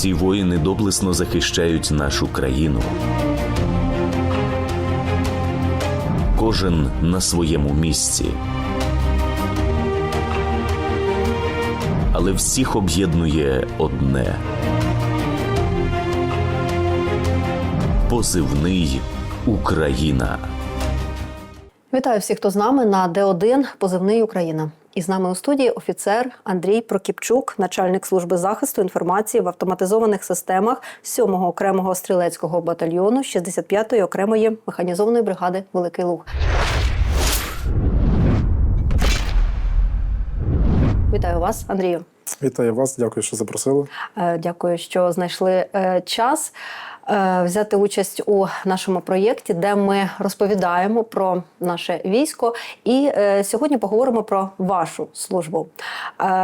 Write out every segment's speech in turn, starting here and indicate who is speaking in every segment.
Speaker 1: Ці воїни доблесно захищають нашу країну. Кожен на своєму місці. Але всіх об'єднує одне. Позивний Україна.
Speaker 2: Вітаю всіх, хто з нами на Д1 позивний Україна. І з нами у студії офіцер Андрій Прокіпчук, начальник служби захисту інформації в автоматизованих системах 7-го окремого стрілецького батальйону 65-ї окремої механізованої бригади Великий Луг. Вітаю вас, Андрію.
Speaker 3: Вітаю вас, дякую, що запросили.
Speaker 2: Е, Дякую, що знайшли е, час е, взяти участь у нашому проєкті, де ми розповідаємо про наше військо. І сьогодні поговоримо про вашу службу.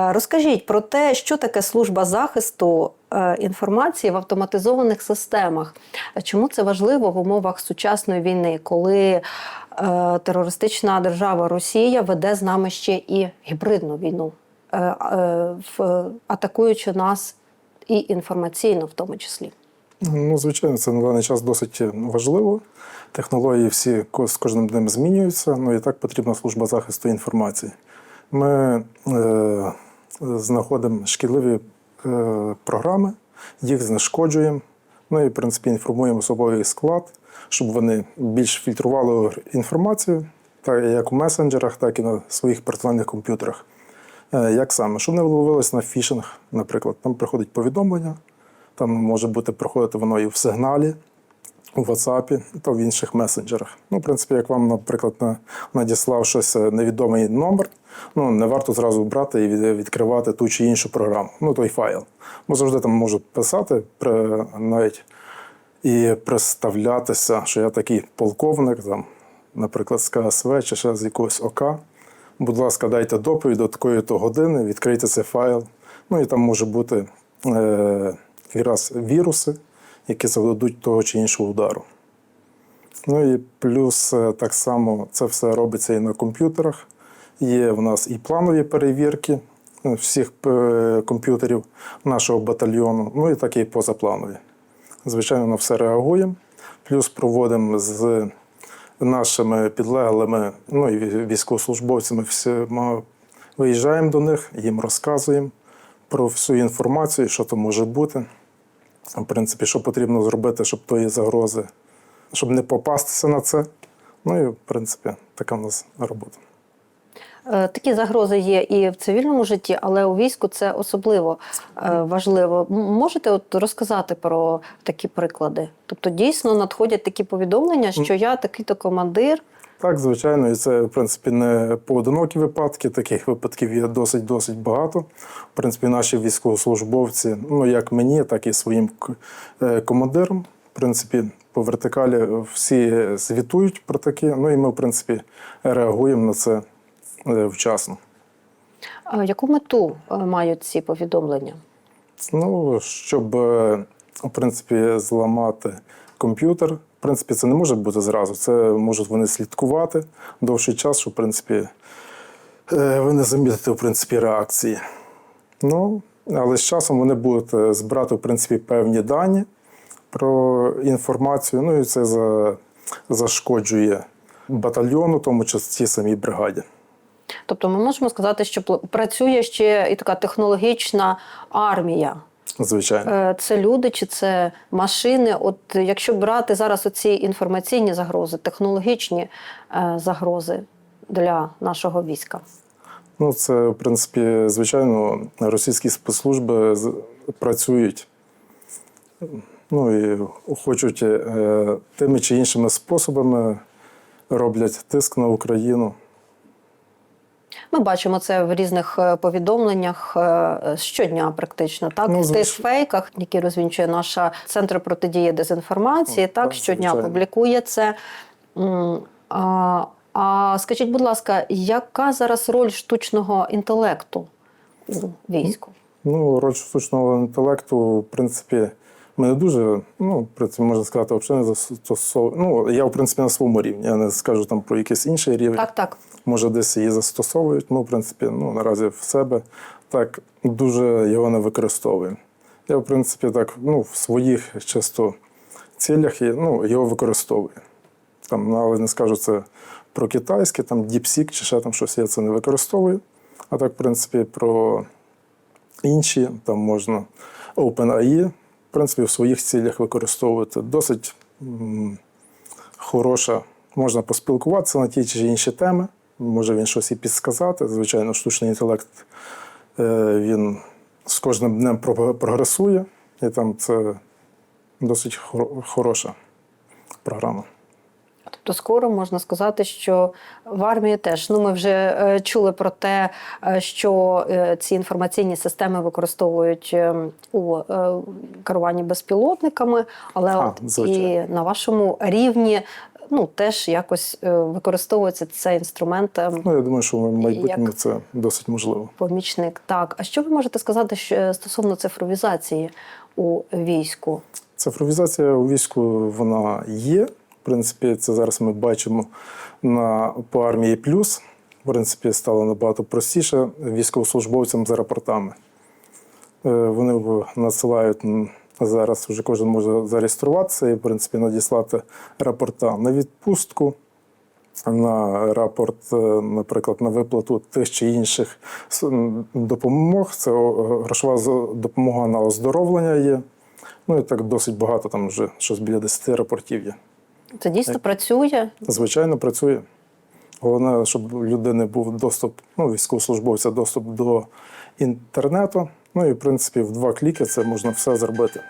Speaker 2: Розкажіть про те, що таке служба захисту інформації в автоматизованих системах. Чому це важливо в умовах сучасної війни, коли терористична держава Росія веде з нами ще і гібридну війну? Е, е, атакуючи нас і інформаційно, в тому числі.
Speaker 3: Ну, звичайно, це на даний час досить важливо. Технології всі з кожним днем змінюються. Ну і так потрібна служба захисту інформації. Ми е, знаходимо шкідливі е, програми, їх знешкоджуємо. Ну і, в принципі, інформуємо особовий склад, щоб вони більш фільтрували інформацію, так як у месенджерах, так і на своїх персональних комп'ютерах. Е, Як саме? Щоб не виловилось на фішинг, наприклад, там приходить повідомлення, там може бути проходити воно і в сигналі, у WhatsApp, та в інших месенджерах. Ну, в принципі, як вам, наприклад, надіслав щось е, невідомий номер, ну не варто зразу брати і відкривати ту чи іншу програму, ну той файл. Бо завжди там можуть писати при, навіть і представлятися, що я такий полковник, там, наприклад, з КСВ чи ще з якогось ОК. Будь ласка, дайте доповідь до такої то години, відкрийте цей файл. Ну і там може бути е, якраз віруси, які завдадуть того чи іншого удару. Ну і плюс е, так само це все робиться і на комп'ютерах. Є в нас і планові перевірки е, всіх е, комп'ютерів нашого батальйону, ну і так і позапланові. Звичайно, на все реагуємо. Плюс проводимо з нашими підлеглими, ну і військовослужбовцями всіма виїжджаємо до них, їм розказуємо про всю інформацію, що там може бути. В принципі, що потрібно зробити, щоб тої загрози, щоб не попастися на це. Ну і в принципі, така в нас робота.
Speaker 2: Е, Такі загрози є і в цивільному житті, але у війську це особливо е, важливо. Можете от розказати про такі приклади? Тобто дійсно надходять такі повідомлення, що я такий-то командир.
Speaker 3: Так, звичайно, і це, в принципі, не поодинокі випадки. Таких випадків є досить-досить багато. В принципі, наші військовослужбовці, ну як мені, так і своїм е, командирам, в принципі, по вертикалі всі звітують про таке. Ну і ми, в принципі, реагуємо на це вчасно.
Speaker 2: Е, Яку мету е, мають ці повідомлення?
Speaker 3: Ну, щоб, е, в принципі, зламати комп'ютер. В принципі, це не може бути зразу. Це можуть вони слідкувати довший час, що, в принципі, е, ви не замітите, в принципі, реакції. Ну, але з часом вони будуть е, збирати, в принципі, певні дані про інформацію. Ну і це зашкоджує батальйону, тому числі самій бригаді.
Speaker 2: Тобто, ми можемо сказати, що працює ще і така технологічна армія.
Speaker 3: Звичайно.
Speaker 2: Е, Це люди чи це машини? От якщо брати зараз оці інформаційні загрози, технологічні е, загрози для нашого війська.
Speaker 3: Ну, це, в принципі, звичайно, російські спецслужби працюють ну, і хочуть е, тими чи іншими способами роблять тиск на Україну.
Speaker 2: Ми бачимо це в різних е, повідомленнях е, щодня, практично так
Speaker 3: Ну,
Speaker 2: в тих фейках, які розвінчує наша центр протидії дезінформації.
Speaker 3: Ну,
Speaker 2: так
Speaker 3: так,
Speaker 2: щодня
Speaker 3: звичайно.
Speaker 2: публікує це. А, а скажіть, будь ласка, яка зараз роль штучного інтелекту у війську?
Speaker 3: Ну, роль штучного інтелекту, в принципі, ми не дуже, ну, в принципі, можна сказати, взагалі не застосовуємо. Ну, я, в принципі, на своєму рівні. Я не скажу там про якийсь інший рівень.
Speaker 2: Так, так.
Speaker 3: може десь її застосовують. Ми, в принципі, ну, наразі в себе так дуже його не використовуємо. Я, в принципі, так, ну, в своїх чисто цілях ну, його використовую. Там, ну, але не скажу це про китайське, там DeepSeek чи ще там щось, я це не використовую. А так, в принципі, про інші, там можна OpenAI, в принципі, в своїх цілях використовувати. Досить м, хороша, можна поспілкуватися на ті чи інші теми. Може він щось і підсказати. Звичайно, штучний інтелект е, він з кожним днем про- прогресує, і там це досить хор- хороша програма.
Speaker 2: Тобто скоро можна сказати, що в армії теж ну ми вже е, чули про те, е, що е, ці інформаційні системи використовують у керуванні безпілотниками, але
Speaker 3: А,
Speaker 2: от і на вашому рівні ну теж якось використовується цей інструмент.
Speaker 3: Ну, я думаю, що в майбутньому це досить можливо.
Speaker 2: Помічник, так. А що ви можете сказати стосовно цифровізації у війську?
Speaker 3: Цифровізація у війську вона є. Принципі, це зараз ми бачимо на по армії плюс. В принципі, стало набагато простіше військовослужбовцям за рапортами. Е, Вони надсилають зараз, вже кожен може зареєструватися і, в принципі, надіслати рапорта на відпустку, на рапорт, е, наприклад, на виплату тих чи інших допомог. Це грошова допомога на оздоровлення є. Ну і так досить багато, там вже щось біля 10 рапортів є.
Speaker 2: Це дійсно працює.
Speaker 3: Звичайно, працює. Головне, щоб у людини був доступ, ну, військовослужбовця, доступ до інтернету. Ну і, в принципі, в два кліки це можна все зробити.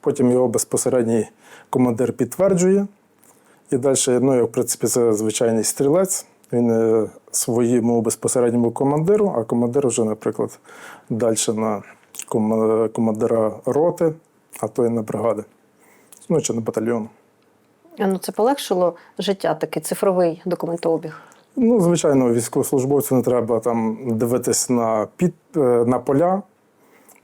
Speaker 3: Потім його безпосередній командир підтверджує. І далі, ну, як, в принципі, це звичайний стрілець. Він е, своєму безпосередньому командиру, а командир вже, наприклад, далі на командира роти, а то й на бригади. Ну, чи на батальйон.
Speaker 2: А, Ну це полегшило життя, такий цифровий документообіг.
Speaker 3: Ну, звичайно, військовослужбовцю не треба там дивитись на під е, на поля,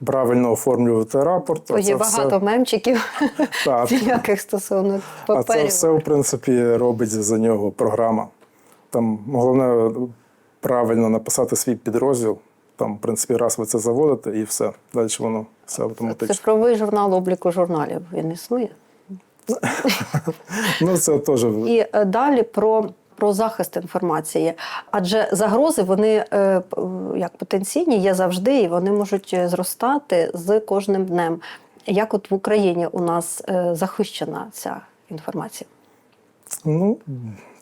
Speaker 3: правильно оформлювати рапорт.
Speaker 2: Є багато мемчиків ніяких стосовно
Speaker 3: а це все, в принципі, робить за нього програма. Там головне правильно написати свій підрозділ. Там, в принципі, раз ви це заводите і все. Далі воно все автоматично.
Speaker 2: Цифровий журнал обліку журналів він існує.
Speaker 3: Ну, це теж
Speaker 2: І е, далі про. Про захист інформації, адже загрози вони е, як потенційні є завжди, і вони можуть е, зростати з кожним днем. Як от в Україні у нас е, захищена ця інформація?
Speaker 3: Ну,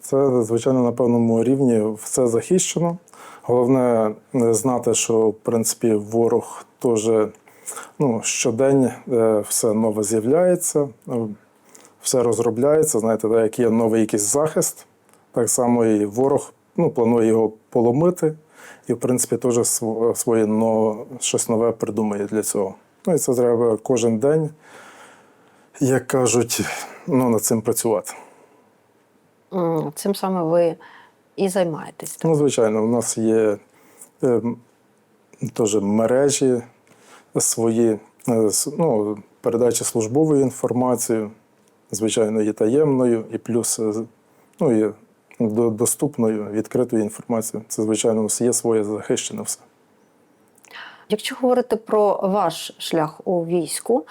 Speaker 3: це, звичайно, на певному рівні все захищено. Головне е, знати, що в принципі ворог теж ну, щодень е, все нове з'являється, е, все розробляється. Знаєте, так, як є новий якийсь захист, так само і ворог ну, планує його поломити. І, в принципі, теж своє но, щось нове придумає для цього. Ну і це треба кожен день, як кажуть, ну, над цим працювати.
Speaker 2: Цим саме ви і займаєтесь.
Speaker 3: Ну, звичайно, у нас є е, теж мережі свої, е, ну, передача службової інформації, звичайно, і таємною, і плюс е, ну, і до- доступною, відкритою інформацією. Це, звичайно, є своє захищене все.
Speaker 2: Якщо говорити про ваш шлях у війську,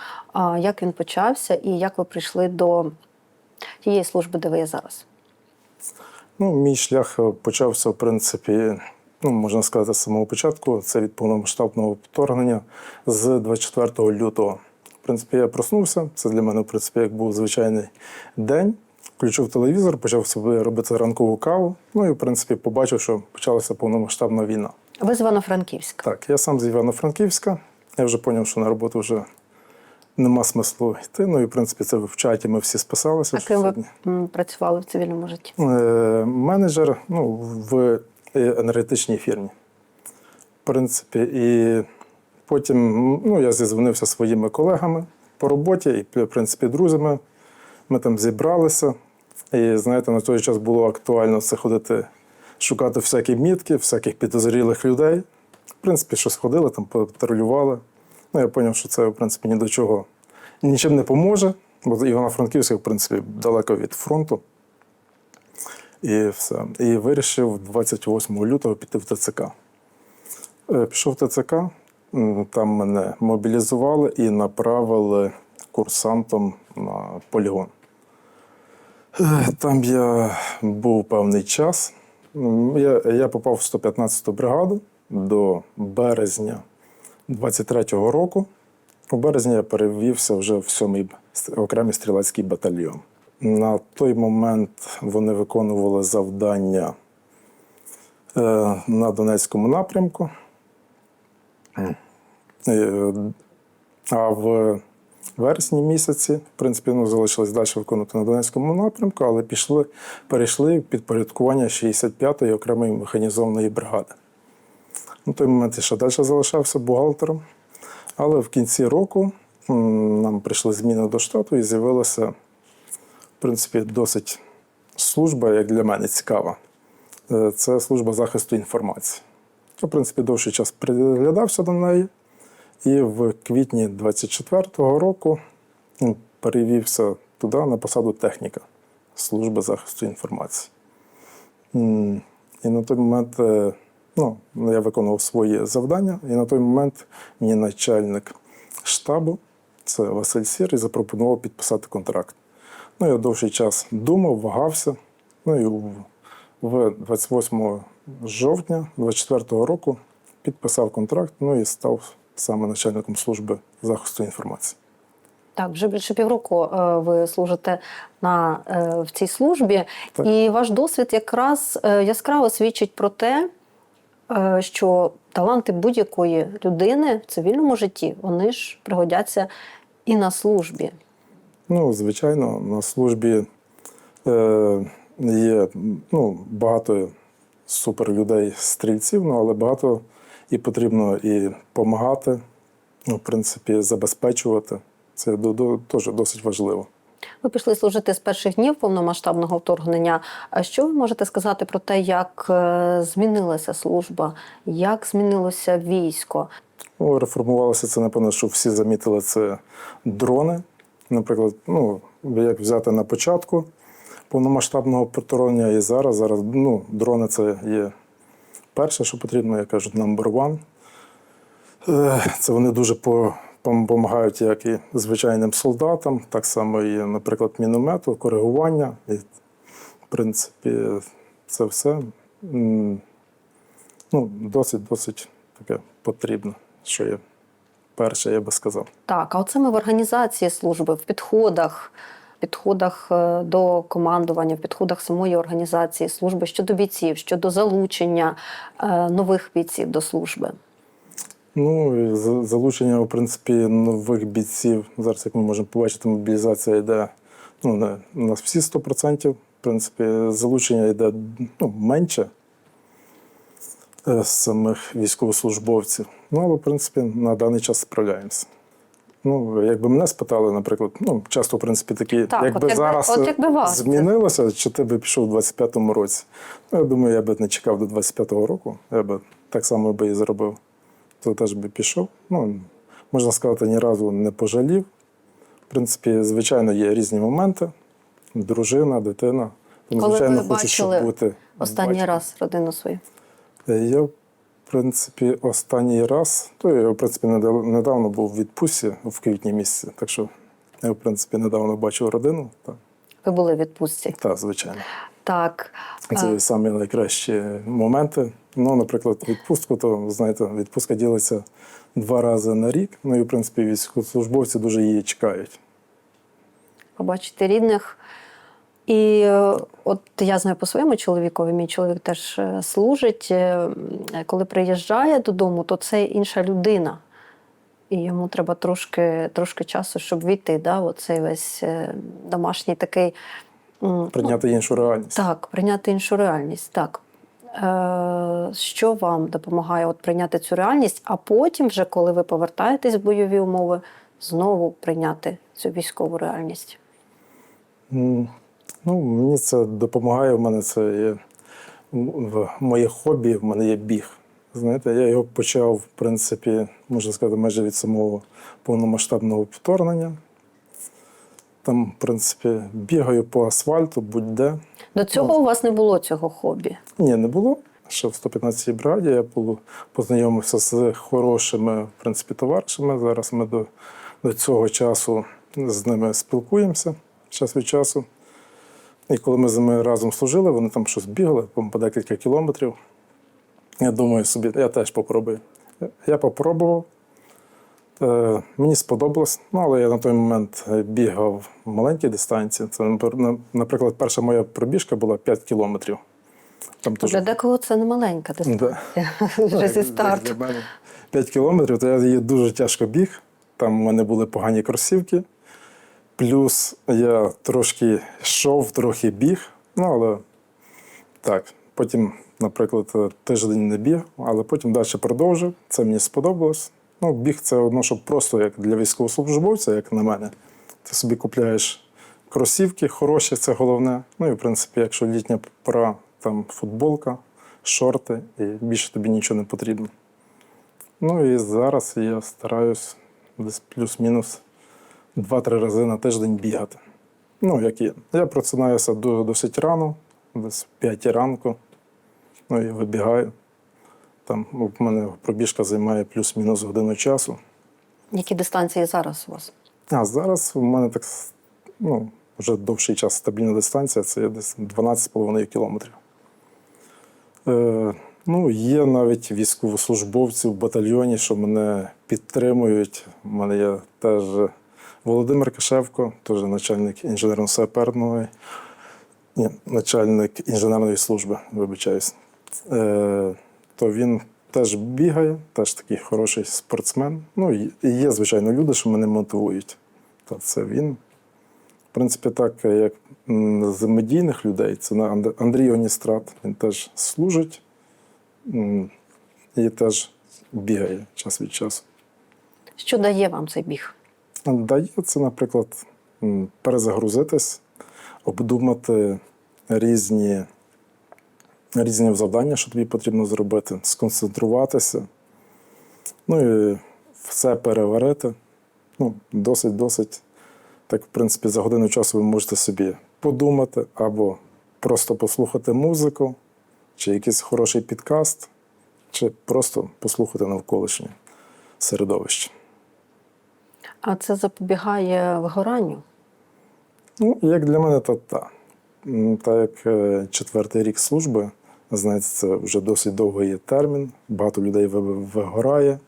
Speaker 2: як він почався і як ви прийшли до тієї служби, де ви є зараз?
Speaker 3: Ну, мій шлях е, почався, в принципі, ну, можна сказати, з самого початку. Це від повномасштабного вторгнення з 24 лютого. В принципі, я проснувся. Це для мене, в принципі, як був звичайний день. Включив телевізор, почав собі робити ранкову каву. Ну і, в принципі, побачив, що почалася повномасштабна війна.
Speaker 2: Ви з Івано-Франківська.
Speaker 3: Так, я сам з Івано-Франківська. Я вже зрозумів, що на роботу вже нема смислу йти. Ну і, в принципі, це в чаті ми всі списалися.
Speaker 2: А ким ви
Speaker 3: сьогодні-
Speaker 2: працювали в цивільному житті?
Speaker 3: Е, менеджер ну, в енергетичній фірмі. В принципі, і потім ну, я зізвонився зі своїми колегами по роботі і, в принципі, друзями. Ми там зібралися. І знаєте, на той час було актуально це ходити, шукати всякі мітки, всяких підозрілих людей. В принципі, щось ходили, там патрулювали. Ну, я зрозумів, що це, в принципі, ні до чого нічим не поможе, бо Івано-Франківська, в принципі, далеко від фронту. І все. І вирішив 28 лютого піти в ТЦК. Е, Пішов в ТЦК, там мене мобілізували і направили курсантом на полігон. Е, Там я був певний час. Я, я попав в 115-ту бригаду до березня 23-го року. У березні я перевівся вже в 7-й окремий стрілецький батальйон. На той момент вони виконували завдання е, на Донецькому напрямку. Е, А в вересні місяці, в принципі, ну, залишилось далі виконувати на Донецькому напрямку, але пішли, перейшли в підпорядкування 65-ї окремої механізованої бригади. На той момент я ще далі залишався бухгалтером. Але в кінці року нам прийшли зміни до штату і з'явилася, в принципі, досить служба, як для мене, цікава. Е, Це служба захисту інформації. Я, в принципі, довший час приглядався до неї. І в квітні 24-го року перевівся туди на посаду техніка служби захисту інформації. І на той момент е, ну, я виконував свої завдання, і на той момент мені начальник штабу, це Василь Сірий, запропонував підписати контракт. Ну, я довший час думав, вагався. Ну і в 28 жовтня 24-го року підписав контракт, ну і став саме начальником служби захисту інформації.
Speaker 2: Так, вже більше півроку е, ви служите на, е, в цій службі,
Speaker 3: Так.
Speaker 2: і ваш досвід якраз е, яскраво свідчить про те, що таланти будь-якої людини в цивільному житті вони ж пригодяться і на службі.
Speaker 3: Ну, звичайно, на службі е, є ну, багато суперлюдей, стрільців, ну, але багато і потрібно і допомагати, ну, в принципі, забезпечувати. Це теж досить важливо.
Speaker 2: Ви пішли служити з перших днів повномасштабного вторгнення. А що ви можете сказати про те, як е, змінилася служба, як змінилося військо?
Speaker 3: Ну, реформувалося це, напевно, що всі замітили це дрони. Наприклад, ну, як взяти на початку повномасштабного вторгнення і зараз. Зараз ну, дрони це є перше, що потрібно, як кажуть, number one. Е, Це вони дуже допомагають як і звичайним солдатам, так само і, наприклад, міномету, коригування. І, в принципі, це все ну, досить, досить таке потрібно, що є перше, я би сказав.
Speaker 2: Так, а оце ми в організації служби, в підходах, підходах е, до командування, в підходах самої організації служби щодо бійців, щодо залучення е, нових бійців до служби.
Speaker 3: Ну, залучення, в принципі, нових бійців. Зараз, як ми можемо побачити, мобілізація йде ну, у нас всі 100%. В принципі, залучення йде ну, менше е, самих військовослужбовців. Ну, але, в принципі, на даний час справляємося. Ну, якби мене спитали, наприклад, ну, часто, в принципі, такі,
Speaker 2: Так,
Speaker 3: якби
Speaker 2: якби-
Speaker 3: зараз
Speaker 2: от якби вас
Speaker 3: змінилося, чи ти би пішов у 25-му році. Ну, я думаю, я би не чекав до 25-го року, я би так само би і зробив то теж би пішов. Ну, можна сказати, ні разу не пожалів. В принципі, звичайно, є різні моменти. Дружина, дитина. Тому,
Speaker 2: Коли
Speaker 3: звичайно,
Speaker 2: ви бачили
Speaker 3: бути.
Speaker 2: Останній
Speaker 3: батьком.
Speaker 2: раз родину свою.
Speaker 3: Е, Я, в принципі, останній раз, то я, в принципі, недав- недавно був в відпустці в квітні місяці. Так що я, в принципі, недавно бачив родину. Так,
Speaker 2: Ви були в відпустці.
Speaker 3: та, звичайно.
Speaker 2: Так.
Speaker 3: Це
Speaker 2: е,
Speaker 3: самі найкращі моменти. Ну, наприклад, відпустку, то знаєте, відпустка ділиться два рази на рік. Ну і в принципі військовослужбовці дуже її чекають.
Speaker 2: побачити рідних. І е, от я знаю по своєму чоловікові, мій чоловік теж е, служить. е, Коли приїжджає додому, то це інша людина. І йому треба трошки, трошки часу, щоб війти. Да? Оцей весь домашній такий.
Speaker 3: Прийняти іншу реальність.
Speaker 2: так, прийняти іншу реальність. Так. Що вам допомагає от прийняти цю реальність, а потім, вже коли ви повертаєтесь в бойові умови, знову прийняти цю військову реальність?
Speaker 3: Ну, мені це допомагає. В мене це є в моє хобі, в мене є біг. Знаєте, я його почав, в принципі, можна сказати, майже від самого повномасштабного вторгнення. Там, в принципі, бігаю по асфальту, будь-де.
Speaker 2: До цього у вас не було цього хобі.
Speaker 3: Ні, не було. ще в 115-й бригаді. Я познайомився з хорошими в принципі, товаришами. Зараз ми до, до цього часу з ними спілкуємося час від часу. І коли ми з ними разом служили, вони там щось бігали по декілька кілометрів. Я думаю собі, я теж попробую. Я попробував. Е, мені сподобалось, ну, але я на той момент бігав маленькі дистанції. Це, наприклад, перша моя пробіжка була 5 кілометрів. Там
Speaker 2: Для декого це не маленька дистанція. Вже зі старту.
Speaker 3: 5 кілометрів, то я її дуже тяжко біг. Там у мене були погані кросівки. Плюс я трошки йшов, трохи біг. Ну, але так. Потім, наприклад, тиждень не біг, але потім далі продовжив. Це мені сподобалось. Ну, біг це одно, що просто як для військовослужбовця, як на мене. Ти собі купляєш кросівки, хороші, це головне. Ну і в принципі, якщо літня пора, там футболка, шорти, і більше тобі нічого не потрібно. Ну і зараз я стараюсь десь плюс-мінус 2-3 рази на тиждень бігати. Ну, як є. Я просинаюся до- досить рано, десь в 5 ранку. Ну і вибігаю. Там у мене пробіжка займає плюс-мінус годину часу.
Speaker 2: Які дистанції зараз у вас?
Speaker 3: А зараз у мене так ну, вже довший час стабільна дистанція, це є десь 12,5 кілометрів. Е, ну, є навіть військовослужбовці в батальйоні, що мене підтримують. У мене є теж Володимир Кишевко, теж начальник інженерно-саперної, ні, начальник інженерної служби, вибачаюсь. Е, то він теж бігає, теж такий хороший спортсмен. Ну, є, звичайно, люди, що мене мотивують. Та це він. В принципі, так, як з медійних людей, це Андрій Оністрат, він теж служить і теж бігає час від часу.
Speaker 2: Що дає вам цей біг?
Speaker 3: Дає це, наприклад, перезагрузитись, обдумати різні, різні завдання, що тобі потрібно зробити, сконцентруватися, ну і все переварити. Ну, досить-досить. Так, в принципі, за годину часу ви можете собі подумати або просто послухати музику, чи якийсь хороший підкаст, чи просто послухати навколишнє середовище.
Speaker 2: А це запобігає вигоранню.
Speaker 3: Ну, як для мене, то так. Так як е, четвертий рік служби, знаєте, це вже досить довгий є термін, багато людей вигорає.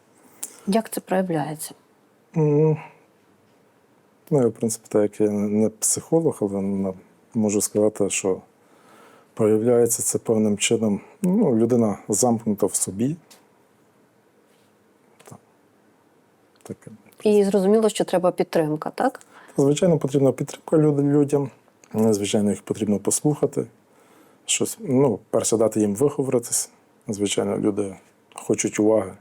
Speaker 2: Як це проявляється?
Speaker 3: Ну, я, в принципі, так як я не психолог, але можу сказати, що проявляється це певним чином. Ну, людина замкнута в собі. Так. Таке.
Speaker 2: І зрозуміло, що треба підтримка, так?
Speaker 3: Звичайно, потрібна підтримка людям. Звичайно, їх потрібно послухати. Щось, ну, перше дати їм виговоритись. Звичайно, люди хочуть уваги.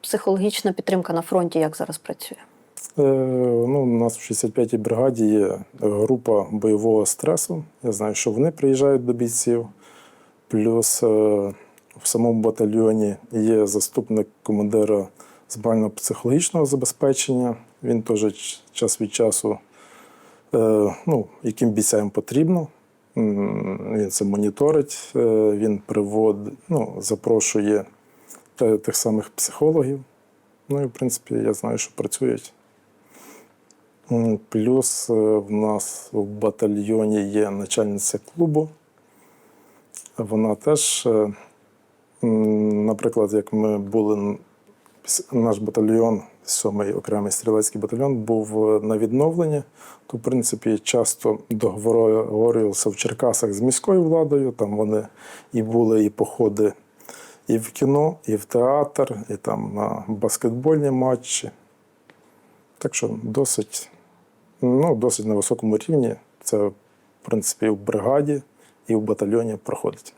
Speaker 2: Психологічна підтримка на фронті як зараз працює?
Speaker 3: Е, ну, у нас в 65-й бригаді є група бойового стресу. Я знаю, що вони приїжджають до бійців. Плюс е, в самому батальйоні є заступник командира збирально-психологічного забезпечення. Він теж час від часу, е, ну, яким бійцям потрібно. Він це моніторить, е, він приводить, ну, запрошує тих самих психологів. Ну і в принципі я знаю, що працюють. Плюс е, в нас в батальйоні є начальниця клубу. Вона теж, наприклад, як ми були, наш батальйон, сьомий окремий стрілецький батальйон, був е, на відновленні, то, в принципі, часто договорювався в Черкасах з міською владою. Там вони і були, і походи і в кіно, і в театр, і там на баскетбольні матчі. Так що досить, ну, досить на високому рівні. Це, в принципі, і в бригаді, і в батальйоні проходить.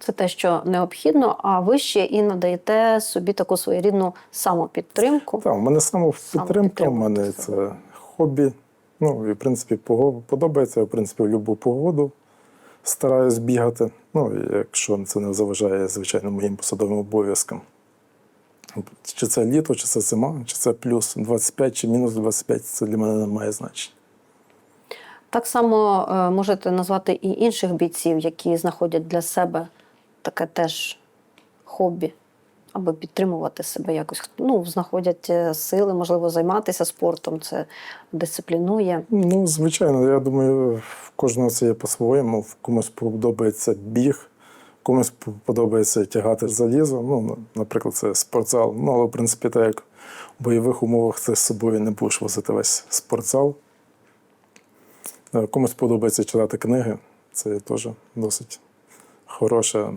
Speaker 2: Це те, що необхідно, а ви ще і надаєте собі таку своєрідну самопідтримку.
Speaker 3: Так, у мене самопідтримка, у мене це хобі. Ну, і, в принципі, подобається. Я, в принципі, в будь-яку погоду стараюсь бігати. Ну, якщо це не заважає, звичайно, моїм посадовим обов'язкам. Чи це літо, чи це зима, чи це плюс 25, чи мінус 25, це для мене не має значення.
Speaker 2: Так само е, можете назвати і інших бійців, які знаходять для себе таке теж хобі, аби підтримувати себе якось. Ну, знаходять е, сили, можливо, займатися спортом, це дисциплінує.
Speaker 3: Ну, звичайно, я думаю, в кожного це є по-своєму. Комусь подобається біг, комусь подобається тягати залізо. Ну, наприклад, це спортзал. Ну, але в принципі, так як в бойових умовах це з собою не будеш возити весь спортзал. Е, Комусь подобається читати книги. Це теж досить хороша,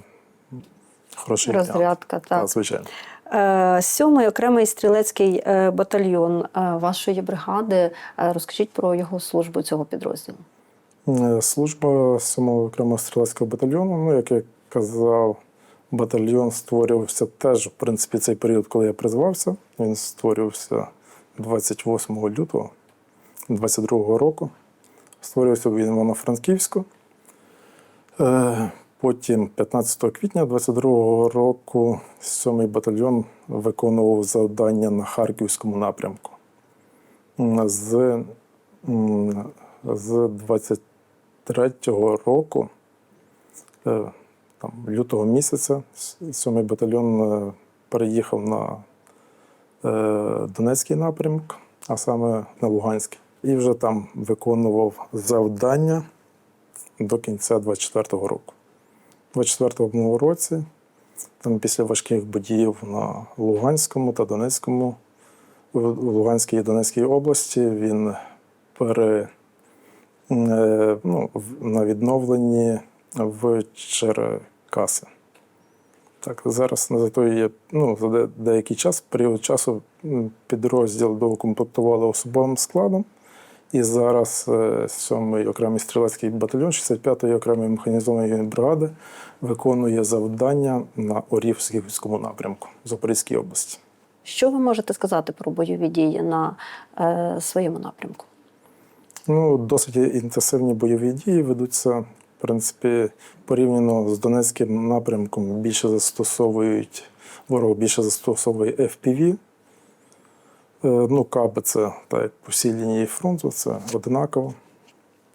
Speaker 3: хороший.
Speaker 2: Розрядка, так.
Speaker 3: Так, звичайно.
Speaker 2: Е, Сьомий окремий стрілецький е, батальйон е, вашої бригади. Розкажіть про його службу цього підрозділу.
Speaker 3: Служба 7-го окремого стрілецького батальйону, ну, як я казав, батальйон створювався теж, в принципі, цей період, коли я призвався. Він створювався 28 лютого 22 року. Створювався в Івано-Франківську. Потім, 15 квітня 22 року, 7-й батальйон виконував завдання на Харківському напрямку. З, з 23-го року, е, там, лютого місяця, 7-й батальйон е, переїхав на е, Донецький напрямок, а саме на Луганський. І вже там виконував завдання до кінця 24-го року. У 24-му році, там після важких подіїв на Луганському та Донецькому, в Луганській і Донецькій області він пере, е, ну, на відновленні в Черкаси. Так, зараз на зато є ну, за деякий час, період часу підрозділ доукомплектували особовим складом. І зараз е, 7-й окремий стрілецький батальйон 65-ї окремої механізованої бригади виконує завдання на Орівському напрямку в Запорізькій області.
Speaker 2: Що ви можете сказати про бойові дії на е, своєму напрямку?
Speaker 3: Ну, досить інтенсивні бойові дії ведуться. В принципі, порівняно з Донецьким напрямком більше застосовують ворог більше застосовує FPV. Е, Ну, каби це так як по всій лінії фронту, це одинаково.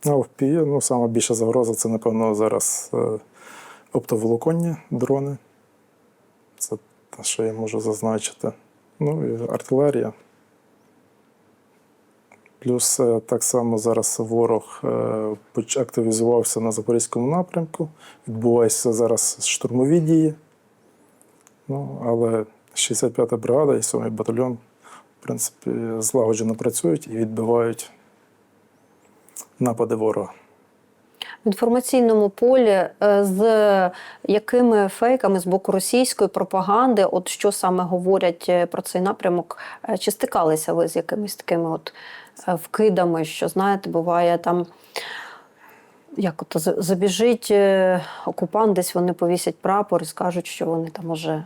Speaker 3: А FPV, ну, саме більша загроза це, напевно, зараз е, оптоволоконні дрони. Це те, що я можу зазначити. Ну і артилерія. Плюс е, так само зараз ворог активізувався на Запорізькому напрямку. Відбуваються зараз штурмові дії. Ну, але 65-та бригада і 7-й батальйон, в принципі, злагоджено працюють і відбивають напади ворога.
Speaker 2: В інформаційному полі е, з якими фейками з боку російської пропаганди, от що саме говорять е, про цей напрямок, Е, чи стикалися ви з якимись такими от вкидами, що знаєте, буває там. Як от забіжить окупант, десь вони повісять прапор і скажуть, що вони там уже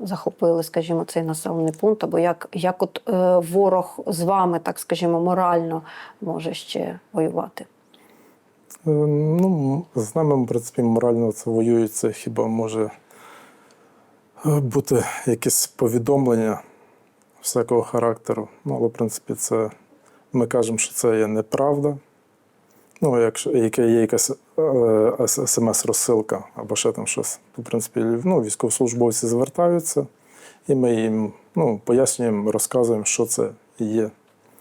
Speaker 2: захопили, скажімо, цей населений пункт, або як, як от е, ворог з вами, так скажімо, морально може ще воювати.
Speaker 3: Е, Ну, з нами, в принципі, морально це воюють. Це хіба може е, бути якесь повідомлення всякого характеру. Ну, але, в принципі, це ми кажемо, що це є неправда. Ну, якщо є якась е, смс-розсилка або ще там щось, то, в принципі, ну, військовослужбовці звертаються, і ми їм ну, пояснюємо, розказуємо, що це є,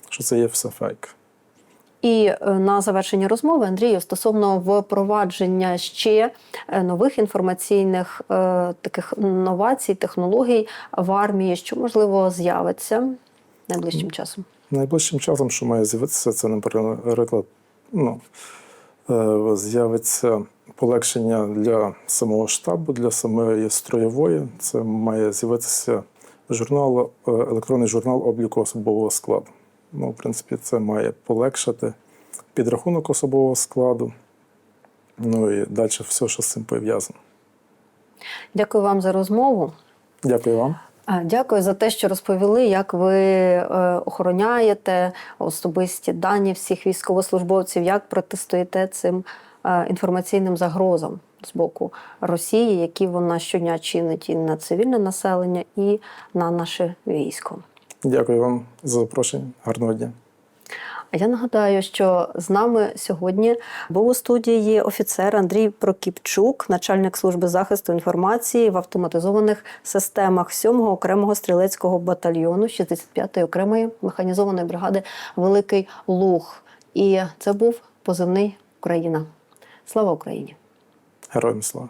Speaker 3: що це є все фейк.
Speaker 2: І е, на завершення розмови, Андрію, стосовно впровадження ще е, нових інформаційних е, таких новацій, технологій в армії, що можливо з'явиться найближчим часом.
Speaker 3: Найближчим часом, що має з'явитися, це, наприклад, ну, е, з'явиться полегшення для самого штабу, для самої строєвої. Це має з'явитися журнал, е, електронний журнал обліку особового складу. Ну, в принципі, це має полегшити підрахунок особового складу. Ну і далі все, що з цим пов'язано.
Speaker 2: Дякую вам за розмову.
Speaker 3: Дякую вам.
Speaker 2: Дякую за те, що розповіли, як ви е, охороняєте особисті дані всіх військовослужбовців, як протистоїте цим е, інформаційним загрозам з боку Росії, які вона щодня чинить і на цивільне населення, і на наше військо.
Speaker 3: Дякую вам за запрошення. Гарного дня.
Speaker 2: А я нагадаю, що з нами сьогодні був у студії офіцер Андрій Прокіпчук, начальник служби захисту інформації в автоматизованих системах 7-го окремого стрілецького батальйону 65-ї окремої механізованої бригади Великий Луг. І це був позивний Україна. Слава Україні!
Speaker 3: Героям слава.